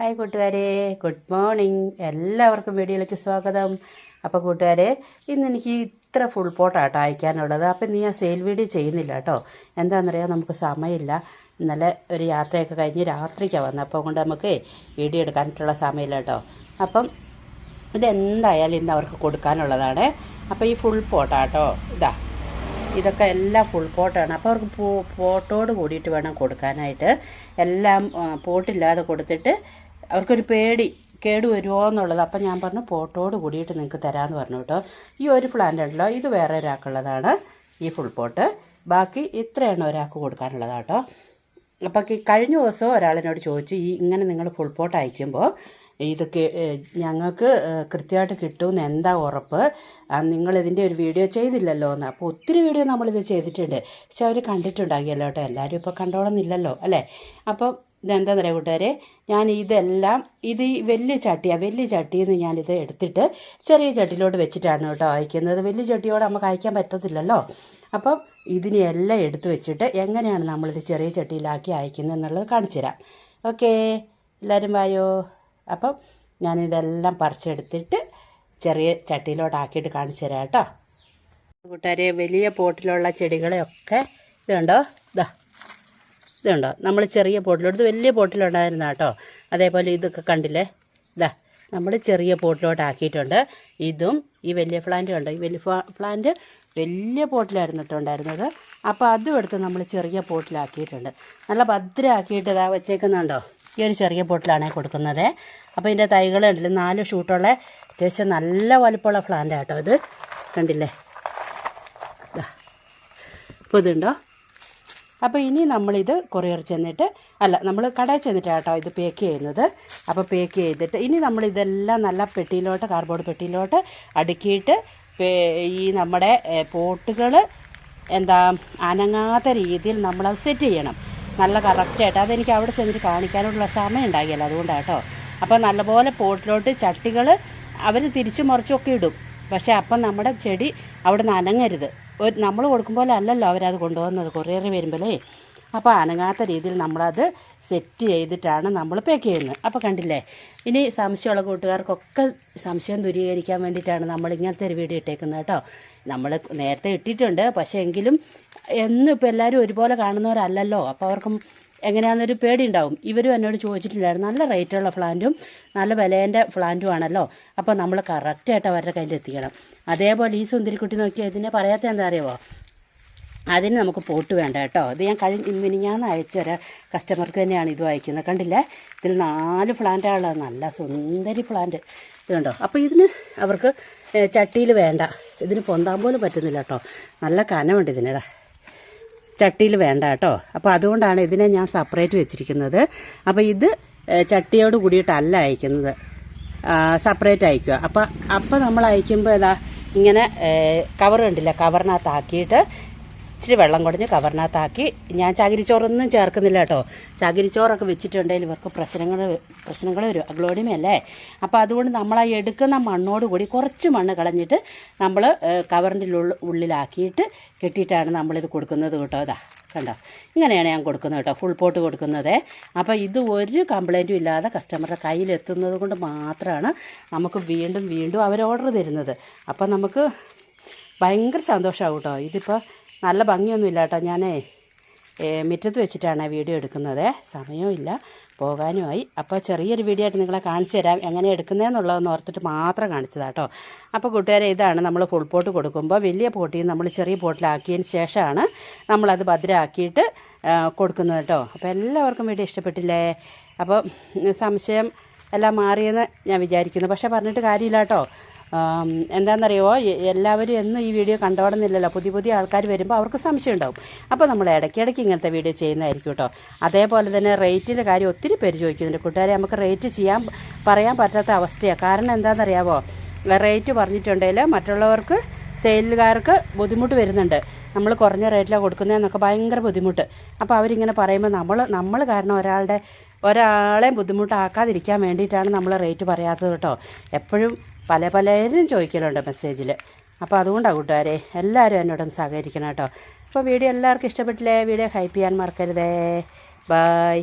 Hi കൂട്ടുകാരെ good morning എല്ലാവർക്കും വീഡിയോയിലേക്ക് സ്വാഗതം. അപ്പോൾ കൂട്ടുകാരെ ഇന്ന് എനിക്ക് ഇത്ര ഫുൾ പോട്ടാട്ടോ അയക്കാനുള്ളത്. അപ്പം നീ ആ സെയിൽ വീഡിയോ ചെയ്യുന്നില്ല കേട്ടോ എന്താണെന്നറിയാം നമുക്ക് സമയമില്ല. ഇന്നലെ ഒരു യാത്രയൊക്കെ കഴിഞ്ഞ് രാത്രിക്കാണ് വന്നത് അപ്പോൾ കൊണ്ട് നമുക്ക് വീഡിയോ എടുക്കാനായിട്ടുള്ള സമയമില്ല കേട്ടോ അപ്പം ഇതെന്തായാലും ഇന്ന് അവർക്ക് കൊടുക്കാനുള്ളതാണ്. അപ്പോൾ ഈ ഫുൾ പോട്ടാട്ടോ ഇതാ ഇതൊക്കെ എല്ലാം ഫുൾ പോട്ടാണ് അപ്പോൾ അവർക്ക് പോ പോട്ടോട് കൂടിയിട്ട് വേണം കൊടുക്കാനായിട്ട്. എല്ലാം പോട്ടില്ലാതെ കൊടുത്തിട്ട് അവർക്കൊരു പേടി കേട് വരുമോ എന്നുള്ളത്. അപ്പം ഞാൻ പറഞ്ഞു പോട്ടോട് കൂടിയിട്ട് നിങ്ങൾക്ക് തരാമെന്ന് പറഞ്ഞു കേട്ടോ. ഈ ഒരു പ്ലാന്റ് ഉണ്ടല്ലോ ഇത് വേറെ ഒരാൾക്കുള്ളതാണ് ഈ ഫുൾ പോട്ട് ബാക്കി ഇത്രയാണ് ഒരാൾക്ക് കൊടുക്കാനുള്ളതാണ് കേട്ടോ. അപ്പോൾ കഴിഞ്ഞ ദിവസം ഒരാളിനോട് ചോദിച്ചു ഈ ഇങ്ങനെ നിങ്ങൾ ഫുൾ പോട്ട് അയക്കുമ്പോൾ ഇത് ഞങ്ങൾക്ക് കൃത്യമായിട്ട് കിട്ടുമെന്ന് എന്താ ഉറപ്പ്? നിങ്ങളിതിന്റെ ഒരു വീഡിയോ ചെയ്തില്ലല്ലോ എന്ന്. അപ്പോൾ ഒത്തിരി വീഡിയോ നമ്മളിത് ചെയ്തിട്ടുണ്ട്. പക്ഷെ അവർ കണ്ടിട്ടുണ്ടാകിയല്ലോ കേട്ടോ. എല്ലാവരും ഇപ്പോൾ കണ്ടോളന്നില്ലല്ലോ അല്ലേ? അപ്പം ഇതെന്താ പറയുക കൂട്ടുകാരെ? ഞാൻ ഇതെല്ലാം ഇത് വലിയ ചട്ടിയാണ് വലിയ ചട്ടിയിൽ നിന്ന് ഞാനിത് എടുത്തിട്ട് ചെറിയ ചട്ടിയിലോട്ട് വെച്ചിട്ടാണ് കേട്ടോ അയക്കുന്നത്. വലിയ ചട്ടിയോട് നമുക്ക് അയക്കാൻ പറ്റത്തില്ലല്ലോ. അപ്പം ഇതിനെല്ലാം എടുത്തു വെച്ചിട്ട് എങ്ങനെയാണ് നമ്മളിത് ചെറിയ ചട്ടിയിലാക്കി അയക്കുന്നത് എന്നുള്ളത് കാണിച്ചു തരാം. ഓക്കേ എല്ലാവരും വായോ? അപ്പം ഞാനിതെല്ലാം പറിച്ചെടുത്തിട്ട് ചെറിയ ചട്ടിയിലോട്ടാക്കിയിട്ട് കാണിച്ചു തരാം കേട്ടോ. കൂട്ടുകാരെ വലിയ പോട്ടിലുള്ള ചെടികളെയൊക്കെ ഇത് കണ്ടോ ഇതാ ഇത് കണ്ടോ നമ്മൾ ചെറിയ പോട്ടിലോട്ട് ഇത് വലിയ പോട്ടിലുണ്ടായിരുന്ന കേട്ടോ. അതേപോലെ ഇതൊക്കെ കണ്ടില്ലേ? ഇതാ നമ്മൾ ചെറിയ പോട്ടിലോട്ടാക്കിയിട്ടുണ്ട് ഇതും ഈ വലിയ പ്ലാന്റ് കണ്ടോ? ഈ വലിയ പ്ലാന്റ് വലിയ പോട്ടിലായിരുന്നു ഇട്ടുണ്ടായിരുന്നത് അപ്പോൾ അതും എടുത്ത് നമ്മൾ ചെറിയ പോട്ടിലാക്കിയിട്ടുണ്ട് നല്ല ഭദ്രമാക്കിയിട്ട് ഇതാ വെച്ചേക്കുന്നുണ്ടോ? ഈ ഒരു ചെറിയ പോട്ടിലാണ് കൊടുക്കുന്നത്. അപ്പോൾ ഇതിന്റെ തൈകൾ കണ്ടില്ലേ? നാല് ഷൂട്ടുള്ള അത്യാവശ്യം നല്ല വലുപ്പമുള്ള പ്ലാന്റ് കേട്ടോ ഇത്. കണ്ടില്ലേ. അപ്പോൾ ഇതുണ്ടോ? അപ്പോൾ ഇനി നമ്മളിത് കൊറിയർ ചെന്നിട്ട് അല്ല നമ്മൾ കടയിൽ ചെന്നിട്ടാണ് കേട്ടോ ഇത് പേക്ക് ചെയ്യുന്നത്. അപ്പോൾ പേക്ക് ചെയ്തിട്ട് ഇനി നമ്മളിതെല്ലാം നല്ല പെട്ടിയിലോട്ട് കാർഡ്ബോർഡ് പെട്ടിയിലോട്ട് അടുക്കിയിട്ട് ഈ നമ്മുടെ പോട്ടുകൾ എന്താ അനങ്ങാത്ത രീതിയിൽ നമ്മളത് സെറ്റ് ചെയ്യണം. നല്ല കറക്റ്റായിട്ട് അതെനിക്ക് അവിടെ ചെന്നിട്ട് കാണിക്കാനുള്ള സമയം ഉണ്ടാകില്ല കേട്ടോ അപ്പോൾ നല്ലപോലെ പോട്ടിലോട്ട് ചട്ടികൾ അവർ തിരിച്ചു മറിച്ചൊക്കെ ഇടും. പക്ഷേ അപ്പം നമ്മുടെ ചെടി അവിടെ നിന്ന് അനങ്ങരുത്. ഒരു നമ്മൾ കൊടുക്കും പോലെ അല്ലല്ലോ അവരത് കൊണ്ടുപോകുന്നത് കൊറിയർ വരുമ്പോഴേ അപ്പോൾ അനങ്ങാത്ത രീതിയിൽ നമ്മളത് സെറ്റ് ചെയ്തിട്ടാണ് നമ്മൾ പാക്ക് ചെയ്യുന്നത്. അപ്പോൾ കണ്ടില്ലേ? ഇനി സംശയമുള്ള കൂട്ടുകാർക്കൊക്കെ സംശയം ദൂരീകരിക്കാൻ വേണ്ടിയിട്ടാണ് നമ്മൾ ഇങ്ങനത്തെ ഒരു വീഡിയോ ഇട്ടേക്കുന്നത് കേട്ടോ. നമ്മൾ നേരത്തെ ഇട്ടിട്ടുണ്ട്. പക്ഷേ എങ്കിലും എന്നും ഇപ്പോൾ എല്ലാവരും ഒരുപോലെ കാണുന്നവരല്ലല്ലോ. അപ്പോൾ അവർക്കും എങ്ങനെയാണെന്നൊരു പേടി ഉണ്ടാവും ഇവരും എന്നോട് ചോദിച്ചിട്ടുണ്ടായിരുന്നു. നല്ല റേറ്റുള്ള ഫ്ലാന്റും നല്ല വിലേന്റെ ഫ്ലാന്റും ആണല്ലോ. അപ്പോൾ നമ്മൾ കറക്റ്റായിട്ട് അവരുടെ കയ്യിൽ എത്തിക്കണം. അതേപോലെ ഈ സുന്ദരിക്കുട്ടി നോക്കിയാൽ ഇതിനെ പറയാത്ത എന്താ അറിയുമോ അതിന് നമുക്ക് പോട്ട് വേണ്ട കേട്ടോ. ഇത് ഞാൻ കഴിഞ്ഞ മിനിഞ്ഞാന്ന് അയച്ച ഒരു കസ്റ്റമർക്ക് തന്നെയാണ് ഇത് അയക്കുന്നത്. കണ്ടില്ലേ? ഇതിൽ നാല് പ്ലാന്റാണുള്ളത് നല്ല സുന്ദരി പ്ലാന്റ് ഇതുണ്ടോ അപ്പോൾ ഇതിന് അവർക്ക് ചട്ടിയിൽ വേണ്ട. ഇതിന് പൊന്താൻ പോലും പറ്റുന്നില്ല കേട്ടോ. നല്ല കനമുണ്ട് ഇതിനിതാ ചട്ടിയിൽ വേണ്ട കേട്ടോ. അപ്പോൾ അതുകൊണ്ടാണ് ഇതിനെ ഞാൻ സെപ്പറേറ്റ് വെച്ചിരിക്കുന്നത്. അപ്പോൾ ഇത് ചട്ടിയോട് കൂടിയിട്ടല്ല അയക്കുന്നത്. സെപ്പറേറ്റ് അയക്കുക. അപ്പോൾ അപ്പോൾ നമ്മൾ അയക്കുമ്പോൾ ഇതാ ഇങ്ങനെ കവർ കണ്ടില്ല? കവറിനകത്താക്കിയിട്ട് ഇച്ചിരി വെള്ളം കുടഞ്ഞ് കവറിനകത്താക്കി. ഞാൻ ചകിരിച്ചോറൊന്നും ചേർക്കുന്നില്ല കേട്ടോ. ചകിരിച്ചോറൊക്കെ വെച്ചിട്ടുണ്ടെങ്കിൽ ഇവർക്ക് പ്രശ്നങ്ങൾ പ്രശ്നങ്ങൾ വരും. അഗ്ലോണിമയല്ലേ അപ്പോൾ അതുകൊണ്ട് നമ്മൾ ആ എടുക്കുന്ന മണ്ണോട് കൂടി കുറച്ച് മണ്ണ് കളഞ്ഞിട്ട് നമ്മൾ കവറിന്റെ ഉള്ളിലാക്കിയിട്ട് കെട്ടിയിട്ടാണ് നമ്മളിത് കൊടുക്കുന്നത് കേട്ടോ. അതാ കണ്ടോ? ഇങ്ങനെയാണ് ഞാൻ കൊടുക്കുന്നത് കേട്ടോ. ഫുൾ പോട്ട് കൊടുക്കുന്നത്. അപ്പോൾ ഇത് ഒരു കംപ്ലൈന്റും ഇല്ലാതെ കസ്റ്റമറുടെ കയ്യിലെത്തുന്നത് കൊണ്ട് മാത്രമാണ് നമുക്ക് വീണ്ടും വീണ്ടും അവർ ഓർഡർ തരുന്നത്. അപ്പോൾ നമുക്ക് ഭയങ്കര സന്തോഷമാവും കേട്ടോ. ഇതിപ്പോൾ നല്ല ഭംഗിയൊന്നുമില്ല കേട്ടോ ഞാനേ മുറ്റത്ത് വെച്ചിട്ടാണ് വീഡിയോ എടുക്കുന്നത്. സമയമില്ല പോകാനുമായി. അപ്പോൾ ചെറിയൊരു വീഡിയോ ആയിട്ട് നിങ്ങളെ കാണിച്ചു തരാം. എങ്ങനെ എടുക്കുന്നതെന്നുള്ളതെന്ന് ഓർത്തിട്ട് മാത്രം കാണിച്ചതാണ് കേട്ടോ അപ്പോൾ കൂട്ടുകാരെ ഇതാണ് നമ്മൾ ഫുൾ പോട്ട് കൊടുക്കുമ്പോൾ വലിയ പോട്ടിൽ നമ്മൾ ചെറിയ പോട്ടിലാക്കിയതിന് ശേഷമാണ് നമ്മളത് ഭദ്രമാക്കിയിട്ട് കൊടുക്കുന്നത് കേട്ടോ. അപ്പോൾ എല്ലാവർക്കും വീഡിയോ ഇഷ്ടപ്പെട്ടില്ലേ? അപ്പോൾ സംശയം എല്ലാം മാറിയെന്ന് ഞാൻ വിചാരിക്കുന്നു. പക്ഷേ പറഞ്ഞിട്ട് കാര്യമില്ല കേട്ടോ. ആം, എന്താണെന്നറിയുമോ എ- എല്ലാവരും എന്നും ഈ വീഡിയോ കണ്ടോടുന്നില്ലല്ലോ. പുതിയ പുതിയ ആൾക്കാർ വരുമ്പോൾ അവർക്ക് സംശയം ഉണ്ടാവും. അപ്പോൾ നമ്മൾ ഇടയ്ക്കിടയ്ക്ക് ഇങ്ങനത്തെ വീഡിയോ ചെയ്യുന്നതായിരിക്കും കേട്ടോ. അതേപോലെ തന്നെ റേറ്റിന്റെ കാര്യം ഒത്തിരി പേര് ചോദിക്കുന്നുണ്ട്. കൂട്ടുകാരെ നമുക്ക് റേറ്റ് ചെയ്യാൻ പറയാൻ പറ്റാത്ത അവസ്ഥയാണ് കാരണം എന്താണെന്നറിയാവോ? റേറ്റ് പറഞ്ഞിട്ടുണ്ടെങ്കിൽ മറ്റുള്ളവർക്ക് സെയിലുകാർക്ക് ബുദ്ധിമുട്ട് വരുന്നുണ്ട്. നമ്മൾ കുറഞ്ഞ റേറ്റിലാണ് കൊടുക്കുന്നതെന്നൊക്കെ ഭയങ്കര ബുദ്ധിമുട്ട്. അപ്പോൾ അവരിങ്ങനെ പറയുമ്പോൾ നമ്മൾ നമ്മൾ കാരണം ഒരാളുടെ ഒരാളെയും ബുദ്ധിമുട്ടാക്കാതിരിക്കാൻ വേണ്ടിയിട്ടാണ് നമ്മൾ റേറ്റ് പറയാത്തത് കേട്ടോ. എപ്പോഴും പല പലരും ചോദിക്കലുണ്ട് മെസ്സേജിൽ അപ്പോൾ അതുകൊണ്ടാണ് കൂട്ടുകാരെ എല്ലാവരും എന്നോടൊന്ന് സഹകരിക്കണം കേട്ടോ. അപ്പോൾ വീഡിയോ എല്ലാവർക്കും ഇഷ്ടപ്പെട്ടില്ലേ? വീഡിയോ ഹൈപ്പ് ചെയ്യാൻ മറക്കരുതേ. ബായ്